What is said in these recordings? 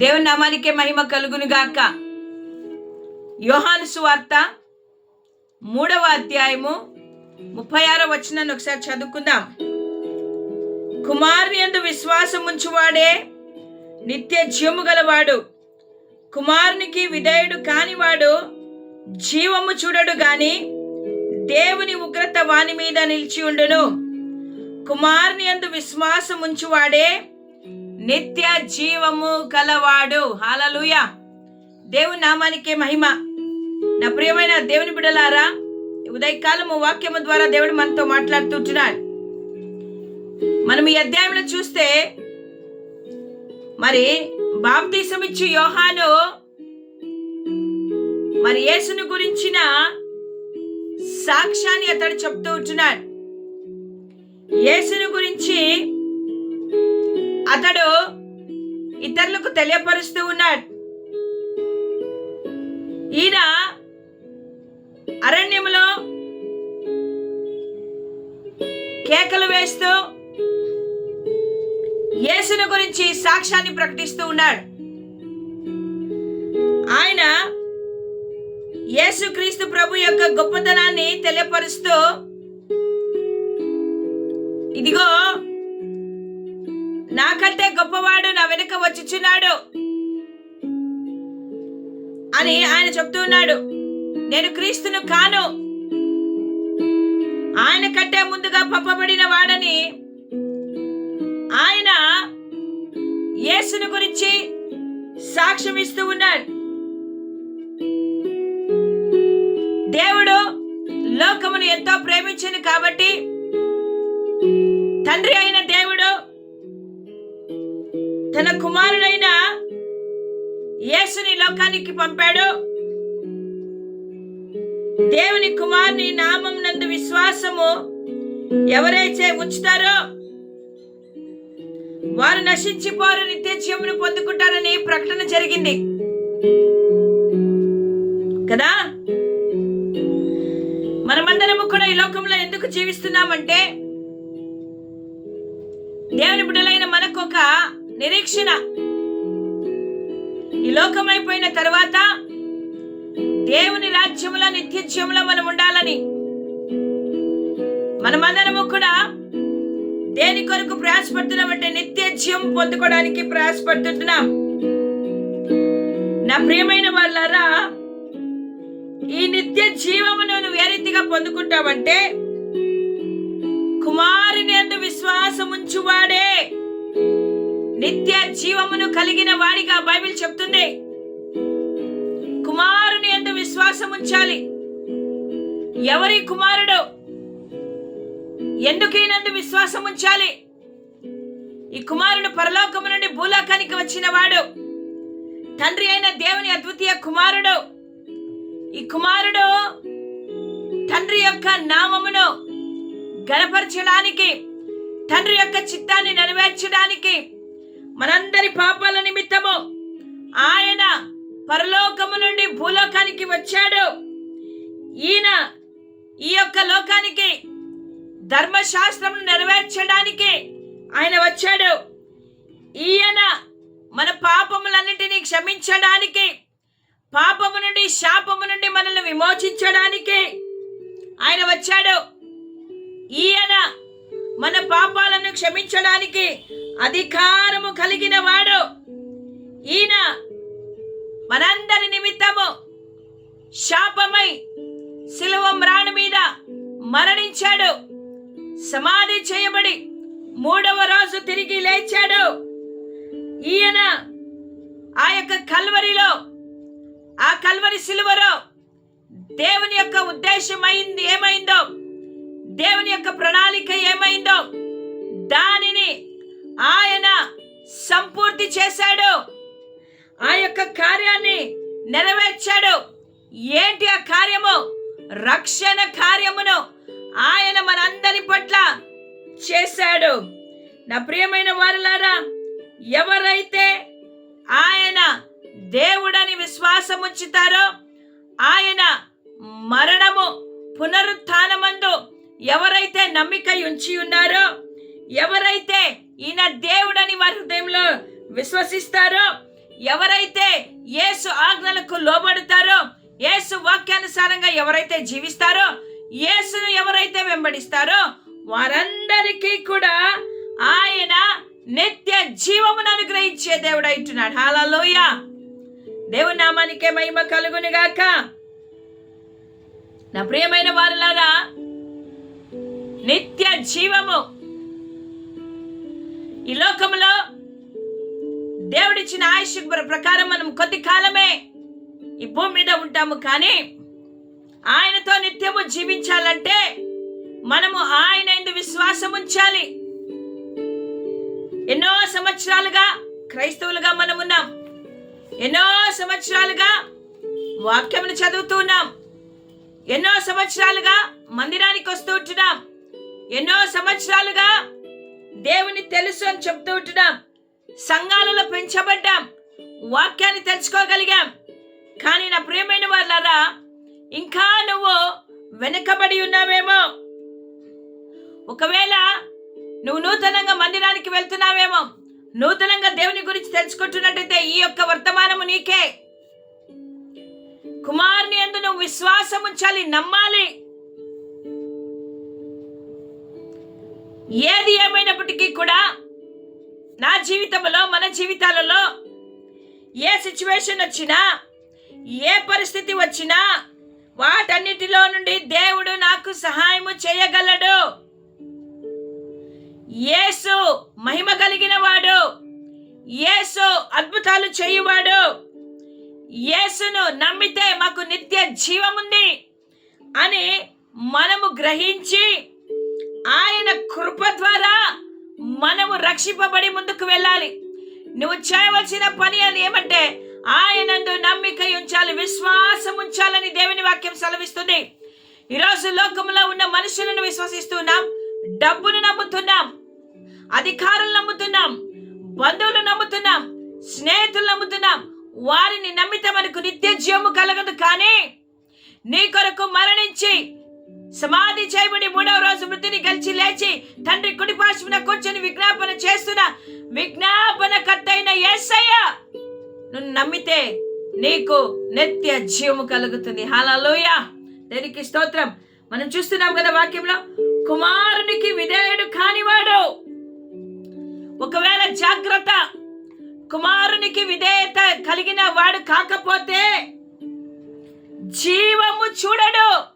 దేవుని నామానికే మహిమ కలుగును గాక. యోహాను సువార్త మూడవ అధ్యాయము ముప్పై ఆరో వచనాన్ని ఒకసారి చదువుకుందాం. కుమారుని ఎందు విశ్వాసం ఉంచువాడే నిత్య జీవము గలవాడు. కుమారునికి విధేయుడు కానివాడు జీవము చూడడు గాని దేవుని ఉగ్రత వాని మీద నిలిచి ఉండును. కుమారుని ఎందు విశ్వాసం ఉంచువాడే నిత్య జీవము కలవాడు హాలలుయ దేవుని నామానికే మహిమ. నా ప్రియమైన దేవుని బిడలారా ఉదయకాలము వాక్యము ద్వారా దేవుడు మనతో మాట్లాడుతుంటున్నాడు మనం ఈ అధ్యాయంలో చూస్తే మరి బాప్తీసం ఇచ్చి యోహాను మరి యేసుని గురించిన సాక్ష్యాన్ని అతడు చెప్తూ ఉంటున్నాడు. యేసుని గురించి అతడు ఇతరులకు తెలియపరుస్తూ ఉన్నాడు. ఈయన అరణ్యంలో కేకలు వేస్తూ యేసును గురించి సాక్ష్యాన్ని ప్రకటిస్తూ ఉన్నాడు. ఆయన యేసుక్రీస్తు ప్రభు యొక్క గొప్పతనాన్ని తెలియపరుస్తూ ఇదిగో నాకంటే గొప్పవాడు నా వెనుక వచ్చిచున్నాడు అని ఆయన చెప్తూ ఉన్నాడు. నేను క్రీస్తును కాను. ఆయన కంటే ముందుగా పంపబడిన వాడని ఆయన యేసును గురించి సాక్ష్యం ఇస్తూ ఉన్నాడు. దేవుడు లోకమును ఎంతో ప్రేమించింది కాబట్టి తండ్రి అయిన తన కుమారుడైన యేసుని లోకానికి పంపాడు. దేవుని కుమారుని నామం నందు విశ్వాసము ఎవరైతే ఉంచుతారో వారు నశించిపోరు నిత్యజీవమును పొందుకుంటారని ప్రకటన జరిగింది. కదా? మనమందరము కూడా ఈ లోకంలో ఎందుకు జీవిస్తున్నామంటే దేవుని బిడ్డలైన మనకు ఒక నిరీక్షణ. ఈ లోకమైపోయిన తర్వాత దేవుని రాజ్యములో నిత్య మనం ఉండాలని మనమందరము కూడా దేని కొరకు ప్రయాసపడుతున్నాం అంటే నిత్య పొందుకోవడానికి ప్రయాసపడుతున్నాం నా ప్రియమైన వాళ్ళారా ఈ నిత్య జీవమును నువ్వు ఏ రీతిగా పొందుకుంటావంటే కుమారుని అందు విశ్వాసముంచువాడే. నిత్య జీవమును కలిగిన వాడిగా బైబిల్ చెప్తుంది. కుమారుని ఎందు విశ్వాసం ఉంచాలి. ఎవరి కుమారుడు ఎందుకు ఈయనందు విశ్వాసం ఉంచాలి? ఈ కుమారుడు పరలోకము నుండి భూలోకానికి వచ్చిన వాడు. తండ్రి అయిన దేవుని అద్వితీయ కుమారుడు. ఈ కుమారుడు తండ్రి యొక్క నామమును గణపరచడానికి తండ్రి యొక్క చిత్తాన్ని నెరవేర్చడానికి మనందరి పాపాల నిమిత్తము ఆయన పరలోకము నుండి భూలోకానికి వచ్చాడు. ఈయన ఈ యొక్క లోకానికి ధర్మశాస్త్రం నెరవేర్చడానికి ఆయన వచ్చాడు. ఈయన మన పాపములన్నిటినీ క్షమించడానికి పాపము నుండి శాపము నుండి మనల్ని విమోచించడానికి ఆయన వచ్చాడు. ఈయన మన పాపాలను క్షమించడానికి అధికారము కలిగిన వాడు. ఈయన మనందరి నిమిత్తము శాపమై శిలువ మ్రాణ మీద మరణించాడు. సమాధి చేయబడి మూడవ రోజు తిరిగి లేచాడు. ఈయన ఆ యొక్క కల్వరిలో ఆ కల్వరి సిలువలో దేవుని యొక్క ఉద్దేశం అయింది ఏమైందో దేవుని యొక్క ప్రణాళిక ఏమైందో దానిని ఆయన సంపూర్తి చేశాడు. ఆ యొక్క కార్యాన్ని నెరవేర్చాడు. ఏంటి ఆ కార్యము? రక్షణ కార్యమును ఆయన మనందరి పట్ల చేశాడు. నా ప్రియమైన వారులారా ఎవరైతే ఆయన దేవుడని విశ్వాసం ఉంచుతారో ఆయన మరణము పునరుత్నమందు ఎవరైతే నమ్మిక ఉంచి ఉన్నారో ఎవరైతే ఈయన దేవుడని వారి హృదయంలో విశ్వసిస్తారో ఎవరైతే యేసు ఆజ్ఞలకు లోబడతారో యేసు వాక్యానుసారంగా ఎవరైతే జీవిస్తారో యేసును ఎవరైతే వెంబడిస్తారో వారందరికీ కూడా ఆయన నిత్య జీవమును అనుగ్రహించే దేవుడు అంటున్నాడు హాలలోయ దేవుని నామానికే మహిమ కలుగుని గాక నా ప్రియమైన వారులారా నిత్య జీవము ఈ లోకంలో దేవుడిచ్చిన ఆయుష్ ప్రకారం మనం కొద్ది కాలమే ఈ భూమి మీద ఉంటాము. కానీ ఆయనతో నిత్యము జీవించాలంటే మనము ఆయన ఎందు విశ్వాసం ఉంచాలి. ఎన్నో సంవత్సరాలుగా క్రైస్తవులుగా మనం ఉన్నాం. ఎన్నో సంవత్సరాలుగా వాక్యమును చదువుతూ ఉన్నాం. ఎన్నో సంవత్సరాలుగా మందిరానికి వస్తూ ఉంటున్నాం. ఎన్నో సంవత్సరాలుగా దేవుని తెలుసు అని చెప్తూ ఉంటున్నాం. సంఘాలలో పెంచబడ్డాం. వాక్యాన్ని తెలుసుకోగలిగాం. కానీ నా ప్రియమైన వాళ్ళరా ఇంకా నువ్వు వెనుకబడి ఉన్నావేమో? ఒకవేళ నువ్వు నూతనంగా మందిరానికి వెళ్తున్నావేమో? నూతనంగా దేవుని గురించి తెలుసుకుంటున్నట్టయితే ఈ యొక్క వర్తమానము నీకే. కుమారుని ఎందు నువ్వు విశ్వాసం ఉంచాలి నమ్మాలి. ఏది ఏమైనప్పటికీ కూడా నా జీవితంలో మన జీవితాలలో ఏ సిచ్యువేషన్ వచ్చినా ఏ పరిస్థితి వచ్చినా వాటన్నిటిలో నుండి దేవుడు నాకు సహాయము చేయగలడు. యేసు మహిమ కలిగిన వాడు. యేసు అద్భుతాలు చేయువాడు. యేసును నమ్మితే మాకు నిత్య జీవముంది అని మనము గ్రహించి ఆయన కృప ద్వారా మనము రక్షింపబడి ముందుకు వెళ్ళాలి. నువ్వు చేయవలసిన పని అని ఏమంటే ఆయనందు నమ్మిక ఉంచాలి విశ్వాసం ఉంచాలని దేవుని వాక్యం సెలవిస్తుంది. ఈరోజు లోకంలో ఉన్న మనుషులను విశ్వసిస్తున్నాం డబ్బును నమ్ముతున్నాం అధికారులు నమ్ముతున్నాం బంధువులు నమ్ముతున్నాం స్నేహితులు నమ్ముతున్నాం. వారిని నమ్మితే మనకు నిత్య జీవము కలగదు కానీ నీ కొరకు మరణించి సమాధి చేయబడి మూడవ రోజు మృతిని గెలిచి లేచి తండ్రి కుడి పార్శ్వన కూర్చొని విజ్ఞాపన చేస్తున్న విజ్ఞాపన కర్తైన యేసయ్య నువ్వు నమ్మితే నీకు నిత్య జీవము కలుగుతుంది. హల్లెలూయ. దేనికి స్తోత్రం? మనం చూస్తున్నాం కదా వాక్యంలో కుమారునికి విధేయుడు కానివాడు. ఒకవేళ జాగ్రత్త కుమారునికి విధేయత కలిగిన వాడు కాకపోతే జీవము చూడడు.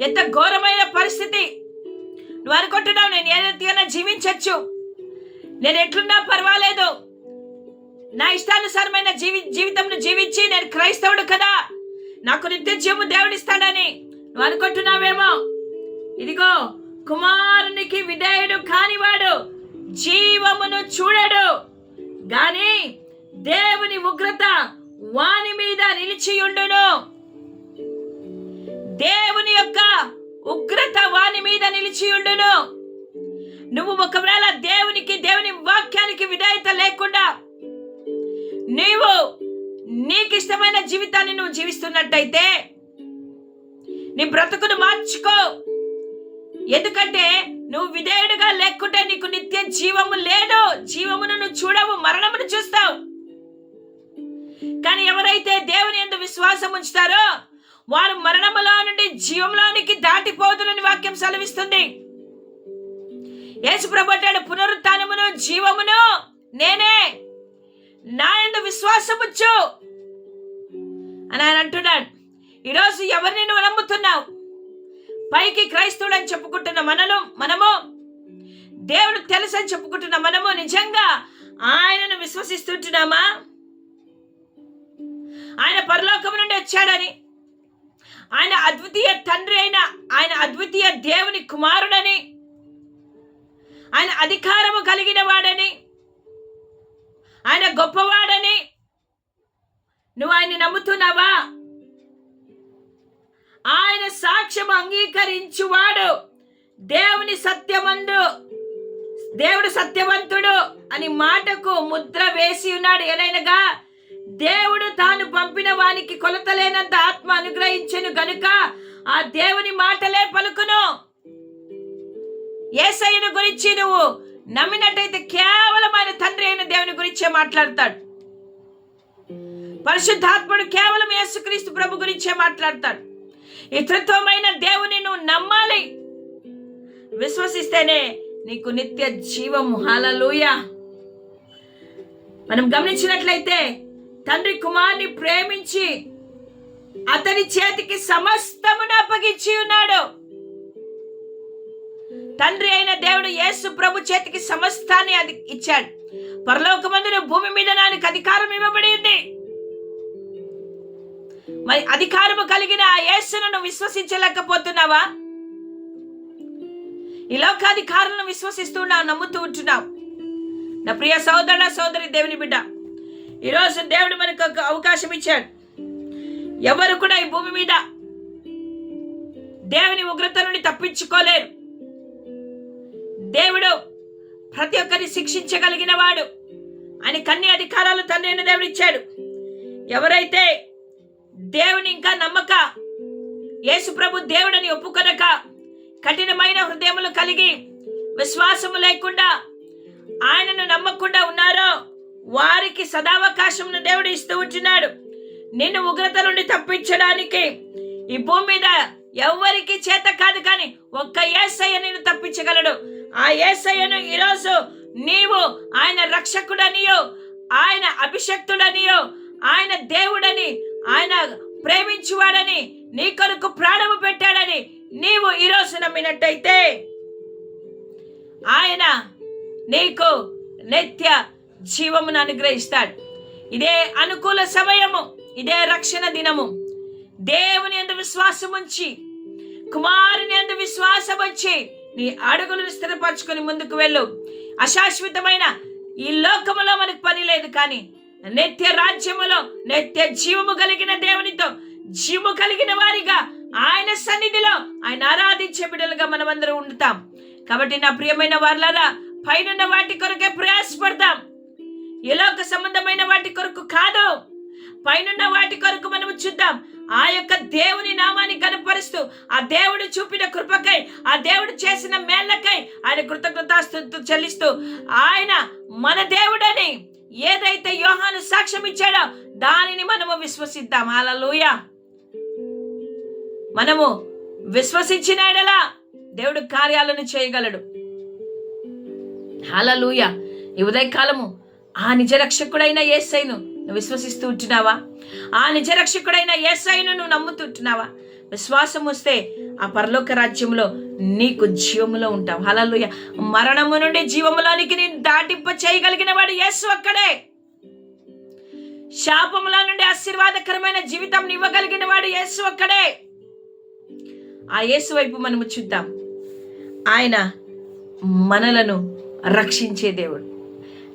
ఎంత ఘోరమైన పరిస్థితి. నువ్వు అనుకుంటున్నావు నేను ఏదైనా జీవించవచ్చు నేను ఎట్లున్నా పర్వాలేదు. నా ఇష్టానుసారమైన జీవి జీవితంను జీవించి నేను క్రైస్తవుడు కదా. నాకు నిత్య జీవము దేవుడిస్తాడని నువ్వు అనుకుంటున్నావేమో. ఇదిగో కుమారునికి విధేయుడు కానివాడు జీవమును చూడడు. గాని దేవుని ఉగ్రత వాని మీద నిలిచియుండును దేవుని యొక్క ఉగ్రత వాని మీద నిలిచియుండును నువ్వు ఒకవేళ దేవునికి దేవుని వాక్యానికి విధేయత లేకుండా నీవు నీకు ఇష్టమైన జీవితాన్ని నువ్వు జీవిస్తున్నట్టయితే నీ బ్రతుకును మార్చుకో. ఎందుకంటే నువ్వు విధేయుడుగా లేకుంటే నీకు నిత్య జీవము లేదు. జీవమును నువ్వు చూడవు మరణమును చూస్తావు. కానీ ఎవరైతే దేవుని ఎందు విశ్వాసం ఉంచుతారో వారు మరణములో నుండి జీవంలోనికి దాటిపోదునని వాక్యం సెలవిస్తుంది. యేసు ప్రభట్టాడు పునరుత్నమును జీవమును నేనే నా ఎందు విశ్వాసముచ్చు. అని ఆయన అంటున్నాడు. ఈరోజు ఎవరిని నువ్వు నమ్ముతున్నావు? పైకి క్రైస్తవుడు అని చెప్పుకుంటున్న మనను మనము దేవుడు తెలుసు అని చెప్పుకుంటున్న మనము నిజంగా ఆయనను విశ్వసిస్తుంటున్నామా? ఆయన పరలోకం నుండి వచ్చాడని ఆయన అద్వితీయ తండ్రి అయిన ఆయన అద్వితీయ దేవుని కుమారుడని ఆయన అధికారము కలిగిన వాడని ఆయన గొప్పవాడని నువ్వు ఆయన నమ్ముతున్నావా? ఆయన సాక్ష్యం అంగీకరించువాడు దేవుని సత్యమందు దేవుడు సత్యవంతుడు అని మాటకు ముద్ర వేసి ఉన్నాడు. ఎలైనగా దేవుడు తాను పంపిన వానికి కొలతలేనంత ఆత్మ అనుగ్రహించను గనుక ఆ దేవుని మాటలే పలుకును. ఏసయ్యను గురించి నువ్వు నమ్మినట్టయితే కేవలం ఆయన తండ్రి అయిన దేవుని గురించే మాట్లాడతాడు. పరిశుద్ధాత్ముడు కేవలం యేసుక్రీస్తు ప్రభు గురించే మాట్లాడతాడు. ఇతృత్వమైన దేవుని నువ్వు నమ్మాలి. విశ్వసిస్తేనే నీకు నిత్య జీవము. హాలలుయ మనం గమనించినట్లయితే తండ్రి కుమార్ని ప్రేమించి అతని చేతికి సమస్తమును అప్పగించి ఉన్నాడు. తండ్రి అయిన దేవుడు యేసు ప్రభు చేతికి సమస్తాన్ని అది ఇచ్చాడు. పరలోకమందున భూమి మీద నాకు అధికారం ఇవ్వబడి ఉంది. మరి అధికారము కలిగిన ఆ యేసును విశ్వసించలేకపోతున్నావా? ఈ లోకాధికారులను విశ్వసిస్తున్నావు నమ్ముతూ ఉంటున్నావు. నా ప్రియ సోదర సోదరి దేవుని బిడ్డ ఈరోజు దేవుడు మనకు ఒక అవకాశం ఇచ్చాడు. ఎవరు కూడా ఈ భూమి మీద దేవుని ఉగ్రత నుండి తప్పించుకోలేరు. దేవుడు ప్రతి ఒక్కరిని శిక్షించగలిగిన వాడు. అని కన్ని అధికారాలు తండ్రి అయిన దేవుడు ఇచ్చాడు. ఎవరైతే దేవుని ఇంకా నమ్మక యేసు ప్రభు దేవుడని ఒప్పుకొనక కఠినమైన హృదయములు కలిగి విశ్వాసము లేకుండా ఆయనను నమ్మకుండా వారికి సదావకాశమును దేవుడు ఇస్తూ ఉంటున్నాడు నిన్ను ఉగ్రత నుండి తప్పించడానికి ఈ భూమి మీద ఎవరికి చేత కాదు కానీ ఒక్క ఏసయ్య నిన్ను తప్పించగలడు. ఆ ఏసయ్యను ఈరోజు నీవు ఆయన రక్షకుడనియో ఆయన అభిషక్తుడనియో ఆయన దేవుడని ఆయన ప్రేమించువాడని నీ కొరకు ప్రాణము పెట్టాడని నీవు ఈరోజు నమ్మినట్టయితే ఆయన నీకు నిత్య జీవమును అనుగ్రహిస్తాడు. ఇదే అనుకూల సమయము ఇదే రక్షణ దినము. దేవుని ఎందు విశ్వాసం ఉంచి కుమారుని ఎందు విశ్వాసం వచ్చి నీ అడుగులను స్థిరపరచుకొని ముందుకు వెళ్ళు. అశాశ్వతమైన ఈ లోకములో మనకు పని లేదు కానీ నిత్య రాజ్యములో నిత్య జీవము కలిగిన దేవునితో జీవము కలిగిన వారిగా ఆయన సన్నిధిలో ఆయన ఆరాధించే బిడ్డలుగా మనమందరం ఉంటాం కాబట్టి నా ప్రియమైన వాళ్ళరా పైనున్న వాటి కొరకే ప్రయాసపడతాం. ఈ సంబంధమైన వాటి కొరకు కాదు. పైనున్న వాటి కొరకు మనము చూద్దాం. ఆ యొక్క దేవుని నామాన్ని కనపరుస్తూ ఆ దేవుడు చూపిన కృపకై ఆ దేవుడు చేసిన మేళ్ళకై ఆయన కృతజ్ఞతాస్తు చెల్లిస్తూ ఆయన మన దేవుడని ఏదైతే యోహాను సాక్ష్యం ఇచ్చాడో దానిని మనము విశ్వసిద్దాం. అలలుయ మనము విశ్వసించిన ఎడలా దేవుడు కార్యాలను చేయగలడు. హల్లెలూయ. ఈ ఉదయకాలము ఆ నిజరక్షకుడైన ఏసైను నువ్వు విశ్వసిస్తూ ఉంటున్నావా? ఆ నిజరక్షకుడైన ఏసైను నువ్వు నమ్ముతుంటున్నావా విశ్వాసం వస్తే ఆ పరలోక రాజ్యంలో నీకు జీవములో ఉంటావు. హలలుయ మరణము నుండి జీవములోనికి నేను దాటింప చేయగలిగిన వాడు యేసు అక్కడే శాపముల నుండి ఆశీర్వాదకరమైన జీవితం ఇవ్వగలిగిన వాడు యేసు అక్కడే ఆ యేసు వైపు మనము చూద్దాం. ఆయన మనలను రక్షించే దేవుడు.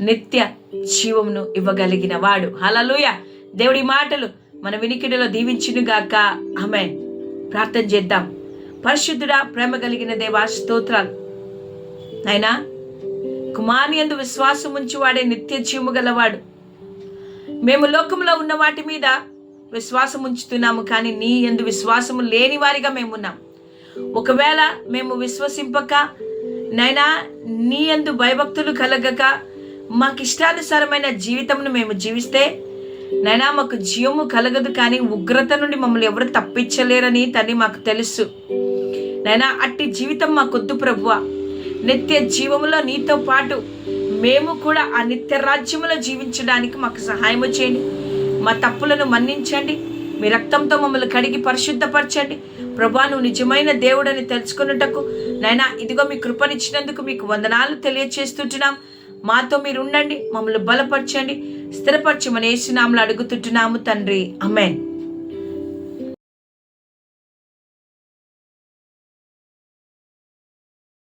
నిత్య జీవమును ఇవ్వగలిగిన వాడు. హలలుయ దేవుడి మాటలు మన వినికిడిలో దీవించినగాక ఆమె ప్రార్థన చేద్దాం. పరిశుద్ధుడా ప్రేమ కలిగిన దేవా స్తోత్రాలు. అయినా కుమారి ఎందు విశ్వాసం ఉంచి వాడే నిత్య జీవము గలవాడు. మేము లోకంలో ఉన్న వాటి మీద విశ్వాసం ఉంచుతున్నాము కానీ నీ ఎందు విశ్వాసము లేని వారిగా మేము ఉన్నాం. ఒకవేళ మేము విశ్వసింపక నైనా నీ ఎందు భయభక్తులు కలగక మాకు ఇష్టానుసారమైన జీవితంను మేము జీవిస్తే నైనా మాకు జీవము కలగదు కానీ ఉగ్రత నుండి మమ్మల్ని ఎవరు తప్పించలేరని తని మాకు తెలుసు. నైనా అట్టి జీవితం మాకొద్దు ప్రభువ. నిత్య జీవములో నీతో పాటు మేము కూడా ఆ నిత్య రాజ్యములో జీవించడానికి మాకు సహాయం చేయండి. మా తప్పులను మన్నించండి. మీ రక్తంతో మమ్మల్ని కడిగి పరిశుద్ధపరచండి. ప్రభా నువ్వు నిజమైన దేవుడని తెలుసుకున్నటకు నైనా ఇదిగో మీ కృపనిచ్చినందుకు మీకు వందనాలు తెలియచేస్తుంటున్నాం. మాతో మీరు ఉండండి మమ్మల్ని బలపరచండి స్థిరపరచమని ఏసునాములు అడుగుతుంటున్నాము తండ్రి. అమెన్